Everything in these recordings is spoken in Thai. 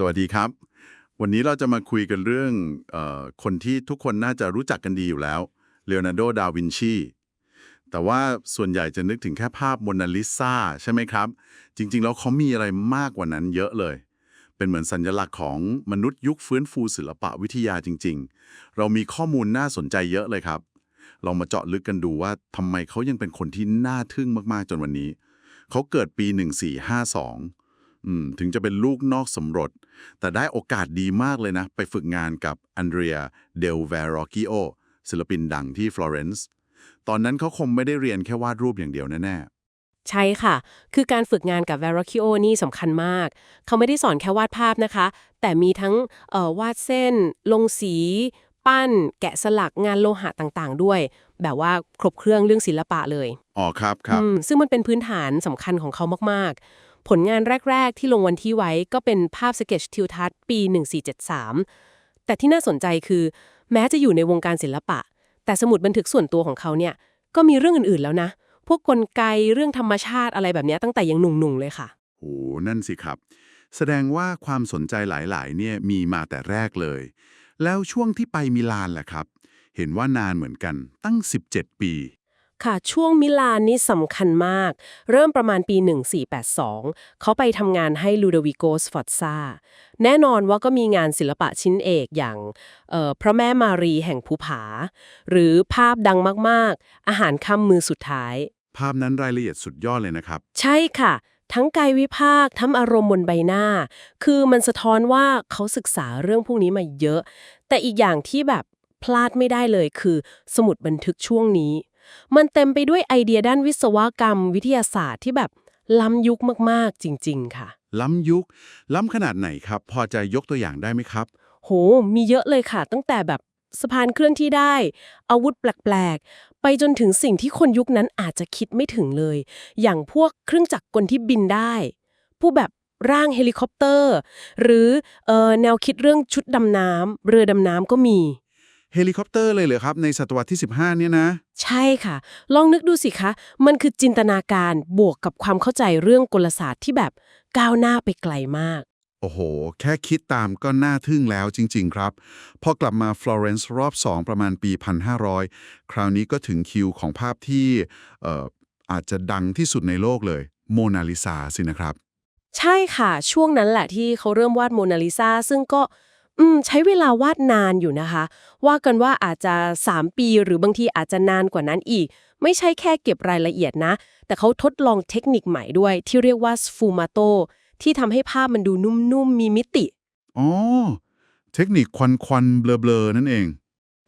สวัสดีครับ วันนี้เราจะมาคุยกันเรื่องออคนที่ทุกคนน่าจะรู้จักกันดีอยู่แล้วเล o โ a r โด ดาวินชี แต่ว่าส่วนใหญ่จะนึกถึงแค่ภาพโมนาลิซาใช่ไหมครับ จริงๆ แล้วเขามีอะไรมากกว่านั้นเยอะเลย เป็นเหมือนสัญลักษณ์ของมนุษย์ยุคฟื้นฟูศิลปะวิทยาจริง ๆ เรามีข้อมูลน่าสนใจเยอะเลยครับลองมาเจาะลึกกันดูว่าทำไมเขายังเป็นคนที่น่าทึ่งมากๆจนวันนี้ เขาเกิดปี 1452อืม ถึงจะเป็นลูกนอกสมรส แต่ได้โอกาสดีมากเลยนะ ไปฝึกงานกับอันเดรียเดลเวรอกิโอศิลปินดังที่ฟลอเรนซ์ตอนนั้นเขาคงไม่ได้เรียนแค่วาดรูปอย่างเดียวแน่ใช่ค่ะ คือการฝึกงานกับ v e r o c c i o นี่สำคัญมาก เขาไม่ได้สอนแค่วาดภาพนะคะ แต่มีทั้งเอ่อวาดเส้น ลงสี ปั้น แกะสลักงานโลหะต่างๆ ด้วย แบบว่าครบเครื่องเรื่องศิลปะเลยๆอ๋อครับครับอืมซึ่งมันเป็นพื้นฐานสำคัญของเขามากๆ ผลงานแรก ๆ ที่ลงวันที่ไว้ก็เป็นภาพสเก็ตทิวทัศน์ปี 1473 แต่ที่น่าสนใจคือ แม้จะอยู่ในวงการศิลปะ แต่สมุดบันทึกส่วนตัวของเขาเนี่ยก็มีเรื่องอื่น ๆ แล้วนะ พวกกลไกเรื่องธรรมชาติอะไรแบบนี้ตั้งแต่ยังหนุ่งๆเลยค่ะโอ้นั่นสิครับ แสดงว่าความสนใจหลายๆ เนี่ยมีมาแต่แรกเลย แล้วช่วงที่ไปมิลานล่ะครับ เห็นว่านานเหมือนกันตั้ง 17 ปี ค่ะ ช่วงมิลานนี่สำคัญมาก เริ่มประมาณปี 1482 เขาไปทำงานให้ลูโดวิโกสฟอร์ซาแน่นอนว่าก็มีงานศิลปะชิ้นเอกอย่างเอ่อพระแม่มารีแห่งภูผา หรือภาพดังมากๆ อาหารค่ำมือสุดท้าย ภาพนั้นรายละเอียดสุดยอดเลยนะครับ ใช่ค่ะทั้งกายวิภาคทั้งอารมณ์บนใบหน้า คือมันสะท้อนว่าเขาศึกษาเรื่องพวกนี้มาเยอะ แต่อีกอย่างที่แบบพลาดไม่ได้เลยคือ สมุดบันทึกช่วงนี้ มันเต็มไปด้วยไอเดียด้านวิศวกรรม วิทยาศาสตร์ที่แบบล้ำยุคมากๆ จริง ๆ ค่ะ ล้ำยุค ล้ำขนาดไหนครับ พอจะยกตัวอย่างได้ไหมครับ โห มีเยอะเลยค่ะ ตั้งแต่แบบสะพานเคลื่อนที่ได้ อาวุธแปลก ๆ ไปจนถึงสิ่งที่คนยุคนั้นอาจจะคิดไม่ถึงเลย อย่างพวกเครื่องจักรกลที่บินได้ ผู้แบบร่างเฮลิคอปเตอร์ หรือเออแนวคิดเรื่องชุดดำน้ำเรือดำน้ำก็มี เฮลิคอปเตอร์เลยเหรอครับ ในศตวรรษที่ 15 เนี่ยนะ ใช่ค่ะ ลองนึกดูสิคะ มันคือจินตนาการบวกกับความเข้าใจเรื่องกลศาสตร์ที่แบบก้าวหน้าไปไกลมาก โอ้โห แค่คิดตามก็น่าทึ่งแล้วจริง ๆ ครับ พอกลับมาฟลอเรนซ์รอบ 2 ประมาณปี 1500 คราวนี้ก็ถึงคิวของภาพที่เอ่ออาจจะดังที่สุดในโลกเลยโมนาลิซาสินะครับ ใช่ค่ะ ช่วงนั้นแหละที่เขาเริ่มวาดโมนาลิซาซึ่งก็ อืมใช้เวลาวาดนานอยู่นะคะ ว่ากันว่าอาจจะ 3 ปีหรือบางทีอาจจะนานกว่านั้นอีก ไม่ใช่แค่เก็บรายละเอียดนะ แต่เขาทดลองเทคนิคใหม่ด้วย ที่เรียกว่าสฟูมาโตที่ทำให้ภาพมันดูนุ่มๆ มีมิติ อ๋อ เทคนิคควันควันๆเบลอๆ นั่นเอง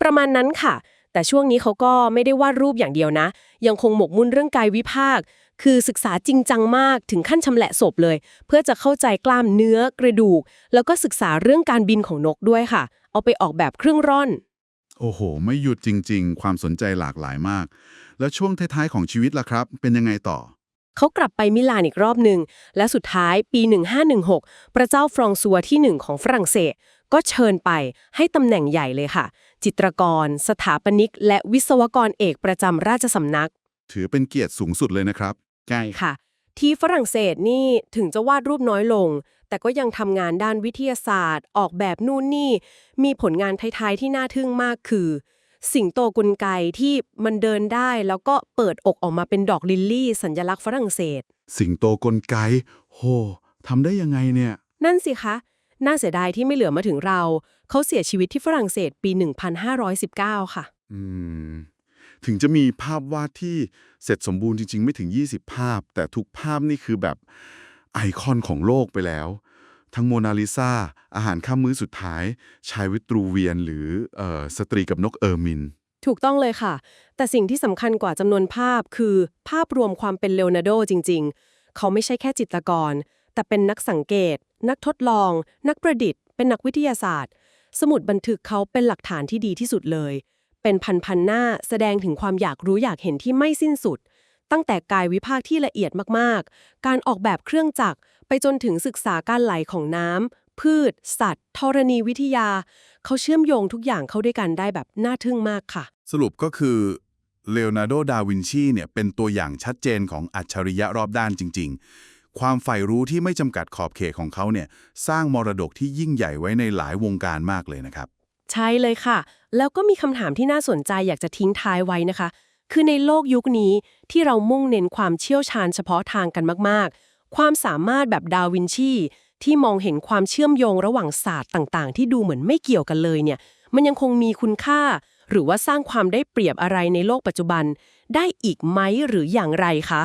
ประมาณนั้นค่ะ แต่ช่วงนี้เขาก็ไม่ได้วาดรูปอย่างเดียวนะ ยังคงหมกมุ่นเรื่องกายวิภาค คือศึกษาจริงจังมากถึงขั้นชำแหละศพเลย เพื่อจะเข้าใจกล้ามเนื้อกระดูก แล้วก็ศึกษาเรื่องการบินของนกด้วยค่ะ เอาไปออกแบบเครื่องร่อน โอ้โห ไม่หยุดจริง ๆ ความสนใจหลากหลายมาก แล้วช่วงท้ายๆของชีวิตล่ะครับ เป็นยังไงต่อเขากลับไปมิลานอีกรอบหนึ่ง และสุดท้ายปี 1516 พระเจ้าฟรองซัวที่หนึ่งของฝรั่งเศส ก็เชิญไปให้ตำแหน่งใหญ่เลยค่ะ จิตรกร สถาปนิก และวิศวกรเอกประจำราชสำนัก ถือเป็นเกียรติสูงสุดเลยนะครับ ใช่ค่ะ ที่ฝรั่งเศสนี่ถึงจะวาดรูปน้อยลง แต่ก็ยังทำงานด้านวิทยาศาสตร์ ออกแบบนู่นนี่ มีผลงานท้ายๆที่น่าทึ่งมากคือ สิงโตกลไกที่มันเดินได้แล้วก็เปิดอกออกมาเป็นดอกลิลลี่ สัญลักษณ์ฝรั่งเศส สิงโตกลไก โหทำได้ยังไงเนี่ย นั่นสิคะ น่าเสียดายที่ไม่เหลือมาถึงเรา เขาเสียชีวิตที่ฝรั่งเศสปี 1519 ค่ะ อืม ถึงจะมีภาพวาดที่เสร็จสมบูรณ์จริง ๆ ไม่ถึง 20 ภาพ แต่ทุกภาพนี่คือแบบไอคอนของโลกไปแล้ว ทั้งโมนาลิซาอาหารข้ามมื้อสุดท้าย ชายวิตรูเวียน หรือเออสตรีกับนกเออร์มิน ถูกต้องเลยค่ะ แต่สิ่งที่สำคัญกว่าจำนวนภาพคือภาพรวมความเป็นเลโอนาร์โดจริง ๆ เขาไม่ใช่แค่จิตรกร แต่เป็นนักสังเกต นักทดลอง นักประดิษฐ์ เป็นนักวิทยาศาสตร์ สมุดบันทึกเขาเป็นหลักฐานที่ดีที่สุดเลย เป็นพันๆหน้าแสดงถึงความอยากรู้อยากเห็นที่ไม่สิ้นสุด ตั้งแต่กายวิภาคที่ละเอียดมากๆ การออกแบบเครื่องจักรไปจนถึงศึกษาการไหลของน้ำพืช สัตว์ธรณีวิทยา เขาเชื่อมโยงทุกอย่างเข้าด้วยกันได้แบบน่าทึ่งมากค่ะ สรุปก็คือเลโอนาร์โด ดาวินชีเนี่ยเป็นตัวอย่างชัดเจนของอัจฉริยะรอบด้านจริง ๆ ความใฝ่รู้ที่ไม่จำกัดขอบเขตของเขาเนี่ยสร้างมรดกที่ยิ่งใหญ่ไว้ในหลายวงการมากเลยนะครับ ใช่เลยค่ะ แล้วก็มีคำถามที่น่าสนใจอยากจะทิ้งท้ายไว้นะคะ คือในโลกยุคนี้ที่เรามุ่งเน้นความเชี่ยวชาญเฉพาะทางกันมาก ๆ ความสามารถแบบดาวินชีที่มองเห็นความเชื่อมโยงระหว่างศาสตร์ต่างๆ ที่ดูเหมือนไม่เกี่ยวกันเลยเนี่ย มันยังคงมีคุณค่า หรือว่าสร้างความได้เปรียบอะไรในโลกปัจจุบัน ได้อีกไหมหรืออย่างไรคะ